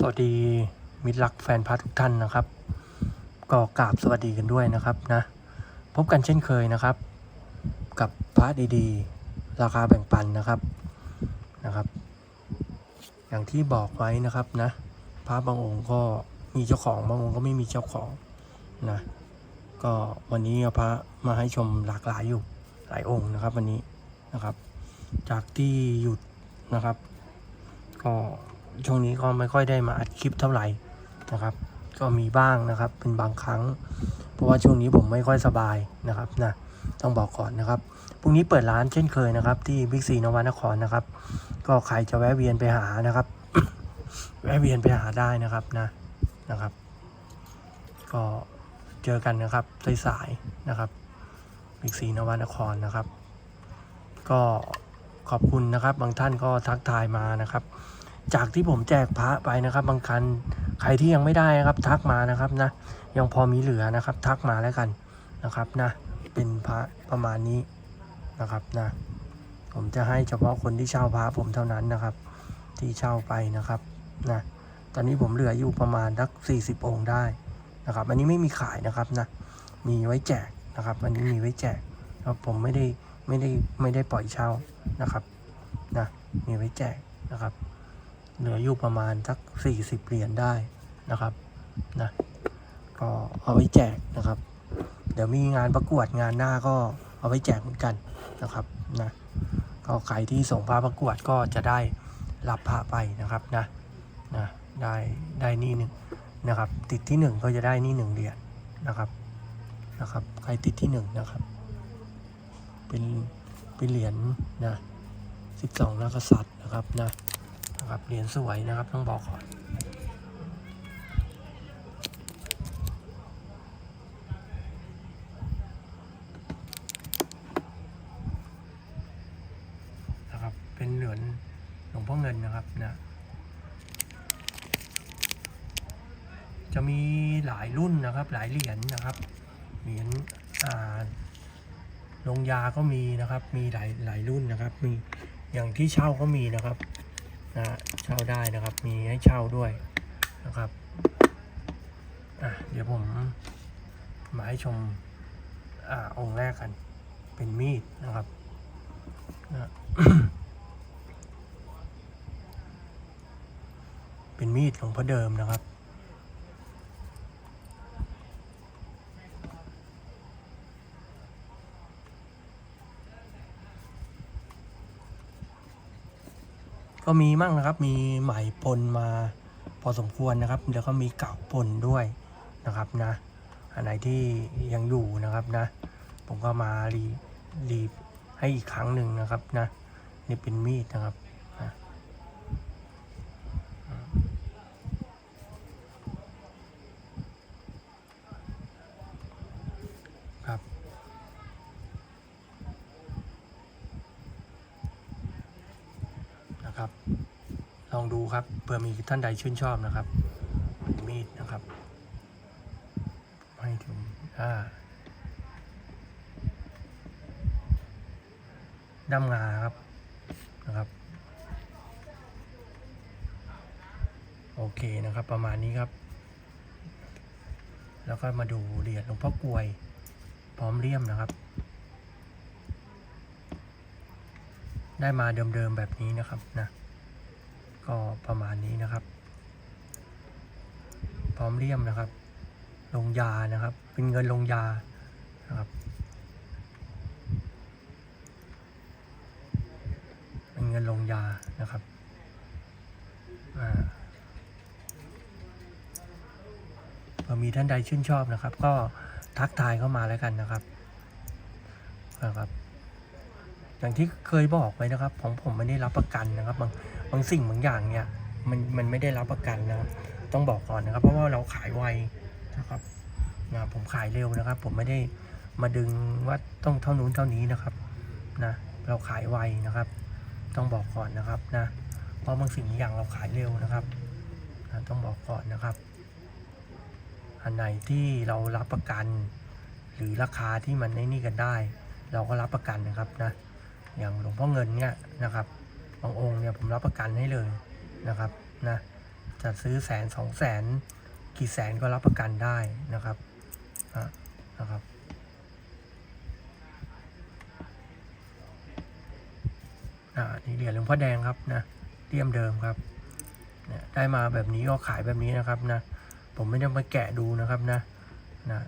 สวัสดีมิตรรักแฟนพาร์ททุกท่านนะครับ ก็กราบสวัสดีกันด้วยนะครับนะพบกันเช่นเคยนะครับ กับพระดีๆ ราคาแบ่งปันนะครับนะครับ อย่างที่บอกไว้นะครับนะพระบางองค์ก็มีเจ้าของบางองค์ก็ไม่มีเจ้าของนะก็วันนี้พระมาให้ชมหลากหลายอยู่หลายองค์นะครับ วันนี้นะครับ จากที่หยุดนะครับ ก็ ช่วงนี้ก็ไม่ค่อยได้มาอัดคลิปเท่าไหร่นะครับ ก็มีบ้างนะครับเป็นบางครั้ง เพราะว่าช่วงนี้ผมไม่ค่อยสบายนะครับนะต้องบอกก่อนนะครับพรุ่งนี้เปิดร้านเช่นเคยนะครับ ที่บิ๊กซีนวนครนะครับ ก็ใครจะแวะเวียนไปหานะครับ แวะเวียนไปหาได้นะครับนะนะครับ ก็เจอกันนะครับสายๆนะครับบิ๊กซีนวนครนะครับ ก็ขอบคุณนะครับ บางท่านก็ทักทายมานะครับ จากที่ผมแจกพระไปนะครับ บางคันใครที่ยังไม่ได้นะครับ ทักมานะครับนะ ยังพอมีเหลือนะครับ ทักมาแล้วกันนะครับนะ เป็นพระประมาณนี้นะครับนะ ผมจะให้เฉพาะคนที่เช่าพระผมเท่านั้นนะครับ ที่เช่าไปนะครับนะตอนนี้ผมเหลืออยู่ประมาณสัก40 องค์ได้นะครับ อันนี้ไม่มีขายนะครับนะ มีไว้แจกนะครับ อันนี้มีไว้แจกครับผมไม่ได้ไม่ได้ไม่ได้ปล่อยเช่านะครับนะมีไว้แจกนะครับ เหลืออยู่ประมาณสัก 40 เหรียญได้นะครับนะก็เอาไว้แจกนะครับ เดี๋ยวมีงานประกวดงานหน้าก็เอาไว้แจกเหมือนกันนะครับนะก็ใครที่ส่งพระประกวดก็จะได้รับพระไปนะครับนะนะได้ได้นี่หนึ่งนะครับ ติดที่หนึ่งก็จะได้นี่หนึ่งเหรียญนะครับนะครับ ใครติดที่หนึ่งนะครับ เป็นเป็นเหรียญนะสิบสองนักษัตริย์นะครับนะ ครับเหรียญสวยนะครับต้องบอกก่อนนะครับเป็นเหรียญหลวงพ่อเงินนะครับนะจะมีหลายรุ่นนะครับ หลายเหรียญนะครับเหรียญอ่าลงยาก็มีนะครับ มีหลายหลายรุ่นนะครับ มีอย่างที่เช่าก็มีนะครับ นะเช่าได้นะครับ มีให้เช่าด้วยนะครับอะเดี๋ยวผมมาให้ชมอ่าองค์แรกกัน เป็นมีดนะครับนะเป็นมีดของพระเดิมนะครับ ก็มีมั่งนะครับ มีใหม่ปนมาพอสมควรนะครับ แล้วก็มีเก่าปนด้วยนะครับนะ อันไหนที่ยังอยู่นะครับนะ ผมก็มารีรีให้อีกครั้งหนึ่งนะครับนะ นี่เป็นมีดนะครับนะครับ นะครับ ลองดูครับ เผื่อมีท่านใดชื่นชอบนะครับ มีดนะครับให้ถึงอ่าด้ามงาครับนะครับ โอเคนะครับ ประมาณนี้ครับ แล้วก็มาดูเหรียญหลวงพ่อกลวย พร้อมเลี่ยมนะครับ ได้มาเดิมๆแบบนี้นะครับนะ ก็ประมาณนี้นะครับ พร้อมเลี่ยมนะครับ ลงยานะครับ เป็นเงินลงยานะครับเป็นเงินลงยานะครับอ่าเผื่อมีท่านใดชื่นชอบนะครับ ก็ทักทายเข้ามาแล้วกันนะครับนะครับ อย่างที่เคยบอกไว้นะครับของผมไม่ได้รับประกันนะครับ บางบางสิ่งบางอย่างเนี่ยมันมันไม่ได้รับประกันนะครับต้องบอกก่อนนะครับ เพราะว่าเราขายไวนะครับนะผมขายเร็วนะครับ ผมไม่ได้มาดึงว่าต้องเท่านู้นเท่านี้นะครับนะเราขายไวนะครับ ต้องบอกก่อนนะครับนะเพราะบางสิ่งบางอย่างเราขายเร็วนะครับนะต้องบอกก่อนนะครับ อันไหนที่เรารับประกัน หรือราคาที่มันในนี่กันได้ เราก็รับประกันนะครับนะ อย่างหลวงพ่อเงินเนี่ยนะครับบางองค์เนี่ยผมรับประกันให้เลยนะครับนะจะซื้อแสนสองแสนกี่แสนก็รับประกันได้นะครับอะนะครับอ่านี่เหรียญหลวงพ่อแดงครับนะเลี่ยมเดิมครับเนี่ยได้มาแบบนี้ก็ขายแบบนี้นะครับนะผมไม่ได้มาแกะดูนะครับนะนะ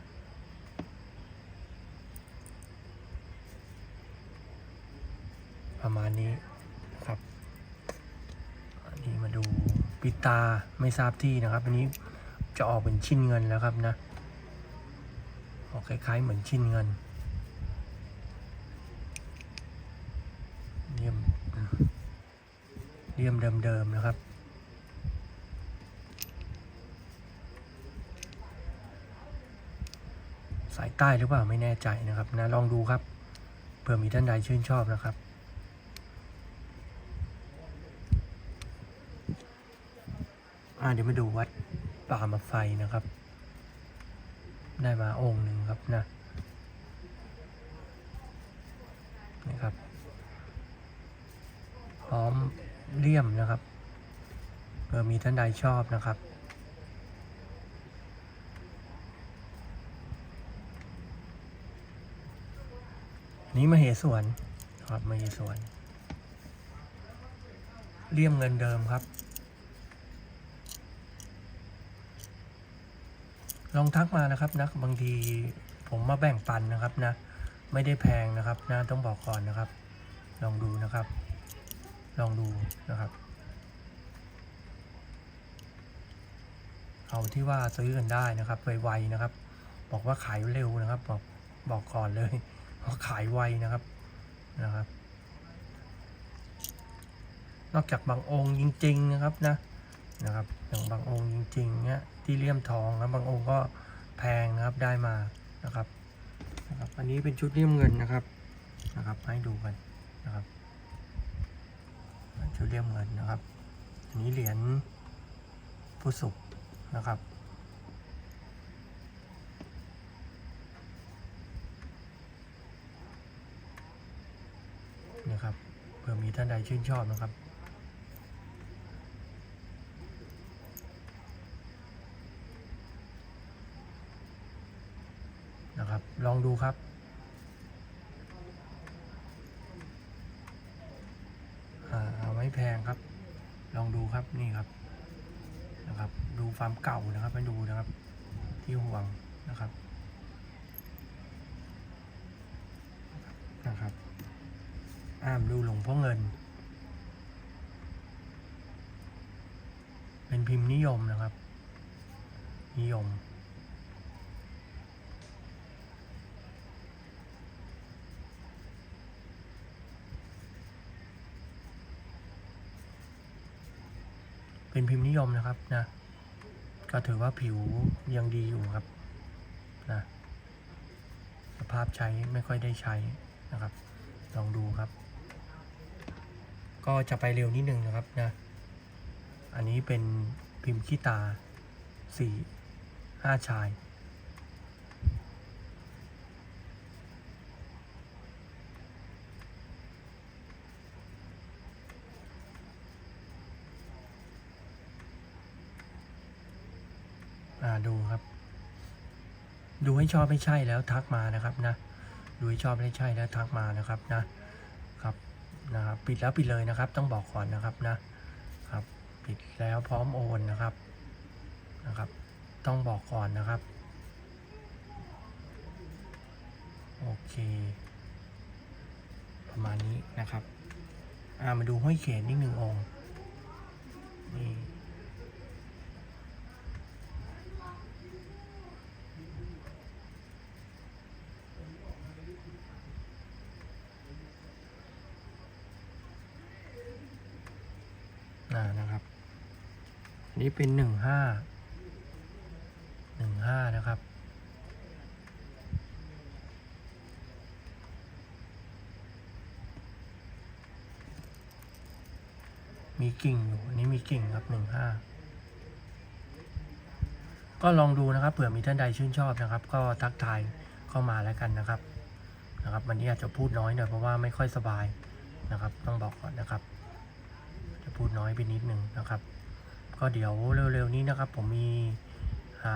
ประมาณนี้นะครับอันนี้มาดูปิตาไม่ทราบที่นะครับ อันนี้จะออกเป็นชิ้นเงินแล้วครับนะออกคล้ายๆเหมือนชิ้นเงินเลี่ยมเลี่ยมเดิมๆนะครับสายใต้หรือเปล่าไม่แน่ใจนะครับนะลองดูครับเผื่อมีท่านใดชื่นชอบนะครับ อ่าเดี๋ยวมาดูวัดป่ามาไฟนะครับ ได้มาองค์หนึ่งครับนะนะครับ พร้อมเลี่ยมนะครับเผื่อมีท่านใดชอบนะครับนนี้มาเหสวนครับมาเหสวนเลี่ยมเงินเดิมครับ ลองทักมานะครับนะบางทีผมมาแบ่งปันนะครับนะ ไม่ได้แพงนะครับนะต้องบอกก่อนนะครับ ลองดูนะครับ ลองดูนะครับเอาที่ว่าซื้อกันได้นะครับไวๆนะครับ บอกว่าขายเร็วนะครับ บอกบอกก่อนเลยว่าขายไวนะครับนะครับ นอกจากบางองค์จริง ๆนะครับนะ นะครับอย่างบางองค์จริงๆเนี้ยที่เลี่ยมทองนะบางองค์ก็แพงนะครับได้มานะครับนะครับ อันนี้เป็นชุดเลี่ยมเงินนะครับนะครับ ให้ดูกันนะครับชุดเลี่ยมเงินนะครับ อันนี้เหรียญผู้สุขนะครับนะครับเผื่อมีท่านใดชื่นชอบนะครับ นะครับ ลองดูครับอ่าเอาไม่แพงครับ ลองดูครับนี่ครับนะครับ ดูฟาร์มเก่านะครับไปดูนะครับ ที่ห่วงนะครับนะครับ อ้ามดูหลวงพ่อเงิน เป็นพิมพ์นิยมนะครับ นิยม เป็นพิมพ์นิยมนะครับนะก็ถือว่าผิวยังดีอยู่ครับนะสภาพใช้ไม่ค่อยได้ใช้นะครับ ลองดูครับ ก็จะไปเร็วนิดนึงนะครับนะอันนี้เป็นพิมพ์ขี้ตาสี่ห้าชาย อ่าดูครับ ดูให้ชอบไม่ใช่แล้วทักมานะครับนะดูให้ชอบไม่ใช่แล้วทักมานะครับนะครับนะครับปิดแล้วปิดเลยนะครับ ต้องบอกก่อนนะครับนะครับ ปิดแล้วพร้อมโอนนะครับนะครับ ต้องบอกก่อนนะครับโอเค ประมาณนี้นะครับอ่ามาดูห้อยเขนนิดหนึ่งองค์นี่ อ่านะครับอันนี้ เป็นหนึ่งห้าหนึ่งห้านะครับ มีกิ่งอยู่อันนี้มีกิ่งครับหนึ่งห้าก็ลองดูนะครับเผื่อมีท่านใดชื่นชอบนะครับ ก็ทักทายเข้ามาแล้วกันนะครับนะครับ วันนี้อาจจะพูดน้อยหน่อยเพราะว่าไม่ค่อยสบายนะครับ ต้องบอกก่อนนะครับ จะพูดน้อยไปนิดนึงนะครับ ก็เดี๋ยวเร็วๆนี้นะครับ ผมมี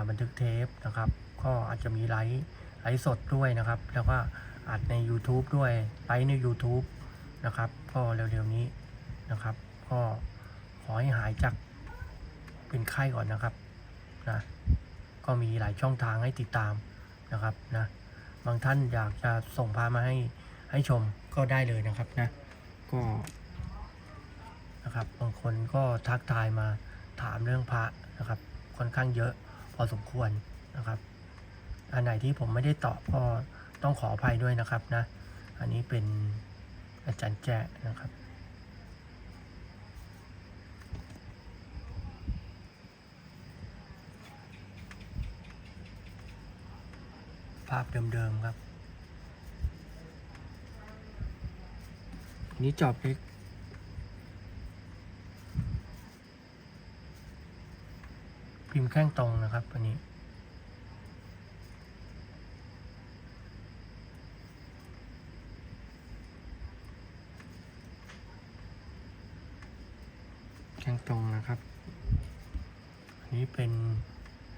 บันทึกเทปนะครับ ก็อาจจะมีไลฟ์ไลฟ์สดด้วยนะครับ แล้วก็อัดใน YouTube ด้วยไลฟ์ใน YouTube นะครับ ก็เร็วๆนี้นะครับ ก็ขอให้หายจากเป็นไข้ก่อนนะครับนะก็มีหลายช่องทางให้ติดตามนะครับนะบางท่านอยากจะส่งพามาให้ให้ชมก็ได้เลยนะครับนะก็นะครับบางคนก็ทักทายมา ถามเรื่องพระนะครับ ค่อนข้างเยอะพอสมควรนะครับ อันไหนที่ผมไม่ได้ตอบก็ต้องขออภัยด้วยนะครับนะ อันนี้เป็นอาจารย์แจ้นะครับภาพเดิมๆครับ นี่จอบเล็ก มพ์แข้งตรงนะครับอันนี้แข้งตรงนะครับ อันนี้เป็น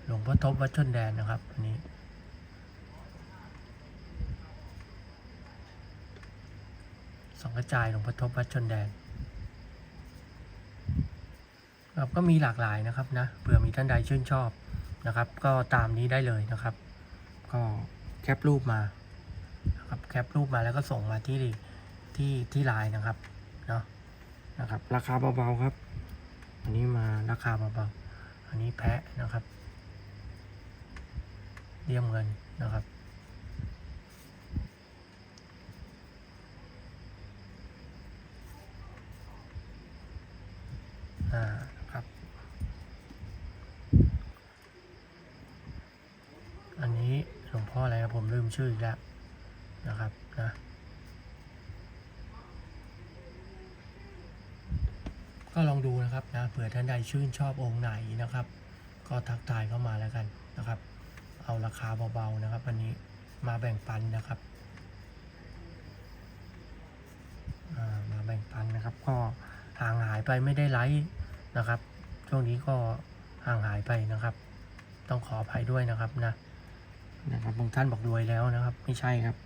หลวงพ่อทบวัดชนแดนนะครับอันนี้สองกระจายหลวงพ่อทบวัดชนแดน ครับก็มีหลากหลายนะครับนะเผื่อมีท่านใดชื่นชอบนะครับ ก็ตามนี้ได้เลยนะครับ ก็แคปรูปมานะครับแคปรูปมาแล้วก็ส่งมาที่ที่ที่ไลน์นะครับเนาะนะครับ ราคาเบาๆครับ อันนี้มาราคาเบาๆอันนี้แพะนะครับเลี่ยมเงินนะครับอ่าครับ อันนี้หลวงพ่ออะไรครับ ผมลืมชื่ออีกแล้วนะครับนะก็ลองดูนะครับนะเผื่อท่านใดชื่นชอบองค์ไหนนะครับ ก็ทักทายเข้ามาแล้วกันนะครับ เอาราคาเบาๆนะครับอันนี้มาแบ่งปันนะครับมาแบ่งปันนะครับ ก็ห่างหายไปไม่ได้ไลฟ์นะครับ ช่วงนี้ก็ห่างหายไปนะครับ ต้องขออภัยด้วยนะครับนะ นะครับบางท่านบอกรวยแล้วนะครับ ไม่ใช่ครับ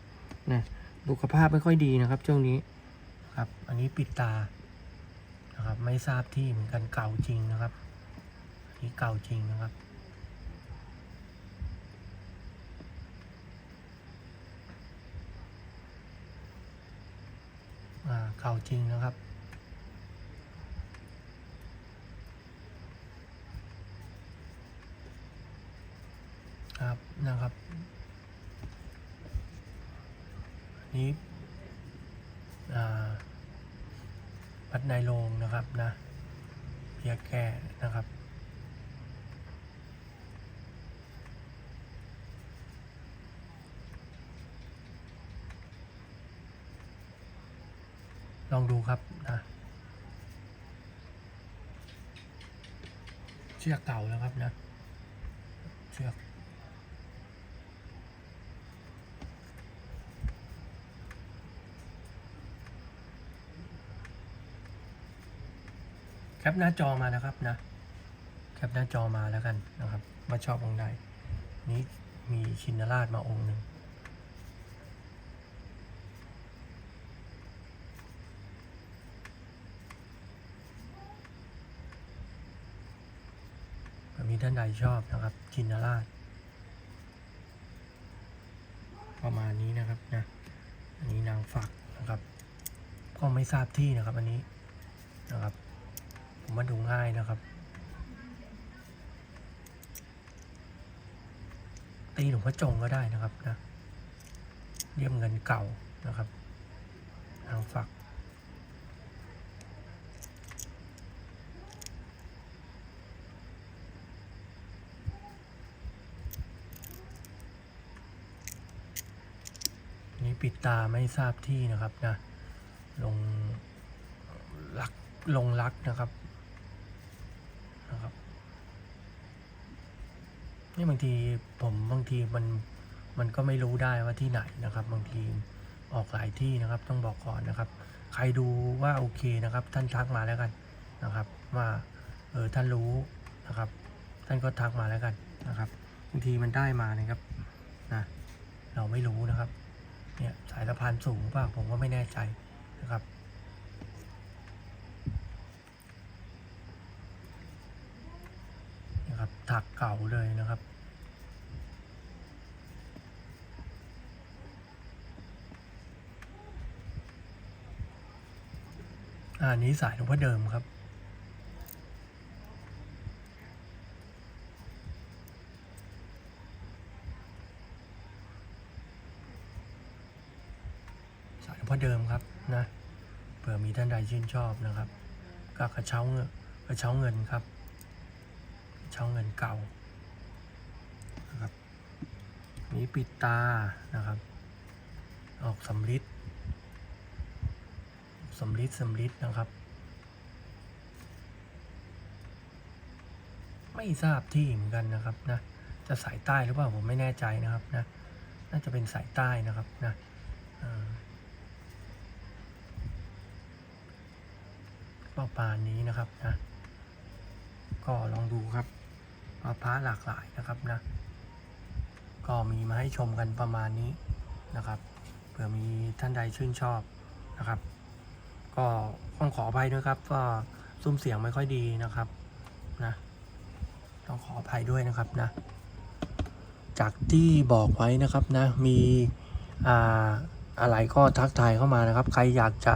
นะสุขภาพไม่ค่อยดีนะครับช่วงนี้ครับ อันนี้ปิดตานะครับ ไม่ทราบที่เหมือนกันเก่าจริงนะครับอันนี้เก่าจริงนะครับอ่าเก่าจริงนะครับ ครับ นะครับอันนี้อ่าวัดนายโรงนะครับนะเพียแก่นะครับลองดูครับนะเชือกเก่าแล้วครับนะเชือก ปหน้าจอมานะครับนะแคปหน้าจอมาแล้วกันนะครับว่าชอบองค์ใดนี้มีชินราชมาองค์หนึ่งมีท่านใดชอบนะครับชินราช ประมาณนี้นะครับนะอันนี้นางฝักนะครับ ก็ไม่ทราบที่นะครับอันนี้ ว่าดูง่ายนะครับ ตีหลวงพ่อจงก็ได้นะครับนะเรียมเงินเก่านะครับทางฝัก นี่ปิดตาไม่ทราบที่นะครับนะลงลักลงลักนะครับ นี่บางทีผมบางทีมันมันก็ไม่รู้ได้ว่าที่ไหนนะครับ บางทีออกหลายที่นะครับต้องบอกก่อนนะครับ ใครดูว่าโอเคนะครับ ท่านทักมาแล้วกันนะครับ ว่าเออท่านรู้นะครับ ท่านก็ทักมาแล้วกันนะครับบางทีมันได้มานะครับนะเราไม่รู้นะครับเนี่ยสายสะพานสูงเปล่าผมก็ไม่แน่ใจนะครับ นะครับ ถักเก่าเลยนะครับ อันนี้สายหลวงพ่อเดิมครับ สายหลวงพ่อเดิมครับนะเผื่อมีท่านใดชื่นชอบนะครับก็กระเช้าเงินกระเช้าเงินครับ กระเช้าเงินเก่านะครับนี้ปิดตานะครับ ออกสำลิดสำลิดสำลิดนะครับ ไม่ทราบที่เหมือนกันนะครับนะจะสายใต้หรือเปล่าผมไม่แน่ใจนะครับนะน่าจะเป็นสายใต้นะครับนะเอ่อประมาณนี้นะครับนะก็ลองดูครับ พระหลากหลายนะครับนะ ก็มีมาให้ชมกันประมาณนี้นะครับ เผื่อมีท่านใดชื่นชอบนะครับ ก็ต้องขออภัยด้วยครับว่าซุ้มเสียงไม่ค่อยดีนะครับนะต้องขออภัยด้วยนะครับนะ จากที่บอกไว้นะครับนะมีอ่าอะไรก็ทักทายเข้ามานะครับ ใครอยากจะ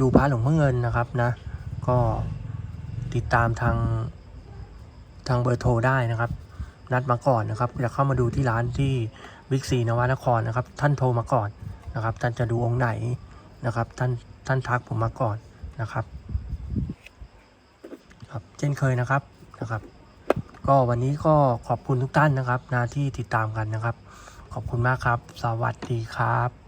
ดูพระหลวงพ่อเงินนะครับนะ ก็ติดตามทาง ทางเบอร์โทรได้นะครับ นัดมาก่อนนะครับจะเข้ามาดูที่ร้านที่วิกซีนวนครนะครับ ท่านโทรมาก่อนนะครับ ท่านจะดูองค์ไหนนะครับ ท่านท่านทักผมมาก่อนนะครับ ครับเช่นเคยนะครับนะครับ ก็วันนี้ก็ขอบคุณทุกท่านนะครับนะที่ติดตามกันนะครับ ขอบคุณมากครับ สวัสดีครับ